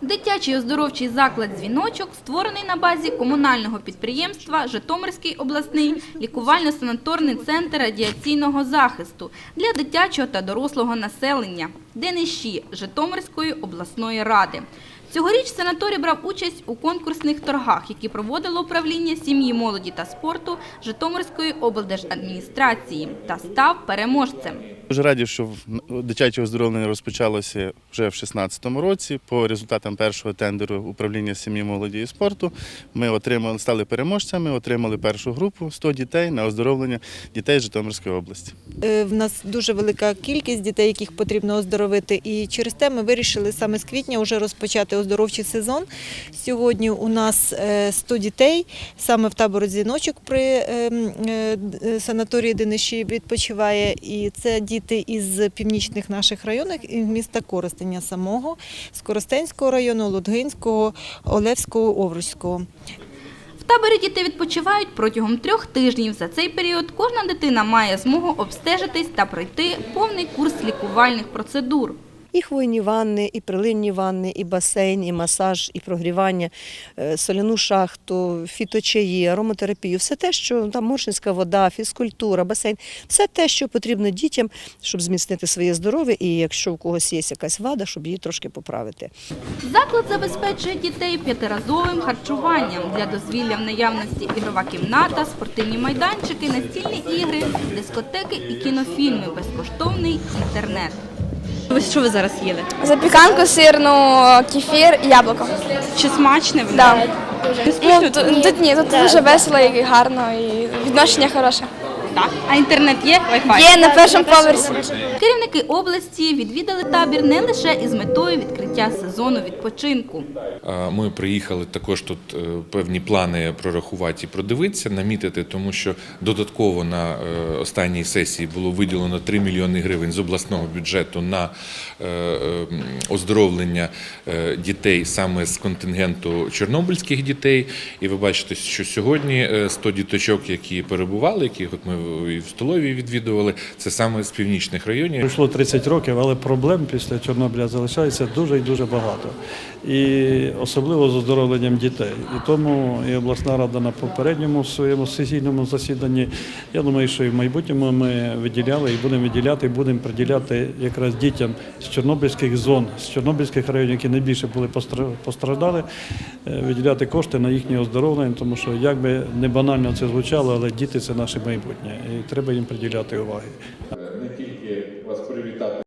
Дитячий оздоровчий заклад «Дзвіночок» створений на базі комунального підприємства Житомирський обласний лікувально-санаторний центр радіаційного захисту для дитячого та дорослого населення ДНШ Житомирської обласної ради. Цьогоріч санаторій брав участь у конкурсних торгах, які проводило управління сім'ї, молоді та спорту Житомирської облдержадміністрації та став переможцем. Дуже раді, що дитяче оздоровлення розпочалося вже в 2016 році. По результатам першого тендеру управління сім'ї, молоді і спорту ми отримали, стали переможцями, отримали першу групу 100 дітей на оздоровлення дітей Житомирської області. Е, В нас дуже велика кількість дітей, яких потрібно оздоровити, і через те ми вирішили саме з квітня вже розпочати оздоровчий сезон. Сьогодні у нас е, 100 дітей саме в таборі дзвіночок при е, м, е, д- е, санаторії Дениші відпочиває. І це діти із північних наших районів і міста Коростеня самого, з Коростенського району, Лудгинського, Олевського, Овруцького. В таборі діти відпочивають протягом трьох тижнів. За цей період кожна дитина має змогу обстежитись та пройти повний курс лікувальних процедур. І хвойні ванни, і приливні ванни, і басейн, і масаж, і прогрівання, е, соляну шахту, фіточаї, ароматерапію, все те, що там моршинська вода, фізкультура, басейн, все те, що потрібно дітям, щоб зміцнити своє здоров'я, і якщо у когось є якась вада, щоб її трошки поправити. Заклад забезпечує дітей п'ятиразовим харчуванням для дозвілля в наявності ігрова кімната, спортивні майданчики, настільні ігри, дискотеки і кінофільми, безкоштовний інтернет. Ось що ви зараз їли? Запіканку сирну, кефір і яблуко. Чи смачне воно? Да. Ну, тут? тут, тут ні, тут дуже весело і гарно, і відношення хороше. Так. А інтернет є? Wi-Fi? Є на першому поверсі. Керівники області відвідали табір не лише із метою відкриття сезону відпочинку. Ми приїхали також тут е, певні плани прорахувати і продивитися, намітити, тому що додатково на е, останній сесії було виділено 3 мільйони гривень з обласного бюджету на е, оздоровлення дітей саме з контингенту чорнобильських дітей. І ви бачите, що сьогодні е, 100 діточок, які перебували, яких от ми і в столовій відвідували, це саме з північних районів. Пройшло 30 років, але проблем після Чорнобиля залишається дуже і дуже багато. І особливо з оздоровленням дітей. І тому і обласна рада на попередньому своєму сесійному засіданні, я думаю, що і в майбутньому ми виділяли і будемо виділяти, і будемо приділяти якраз дітям з чорнобильських зон, з чорнобильських районів, які найбільше були постра- постраждали, е, виділяти кошти на їхнє оздоровлення, тому що як би не банально це звучало, але діти це наше майбутнє, і треба їм приділяти уваги.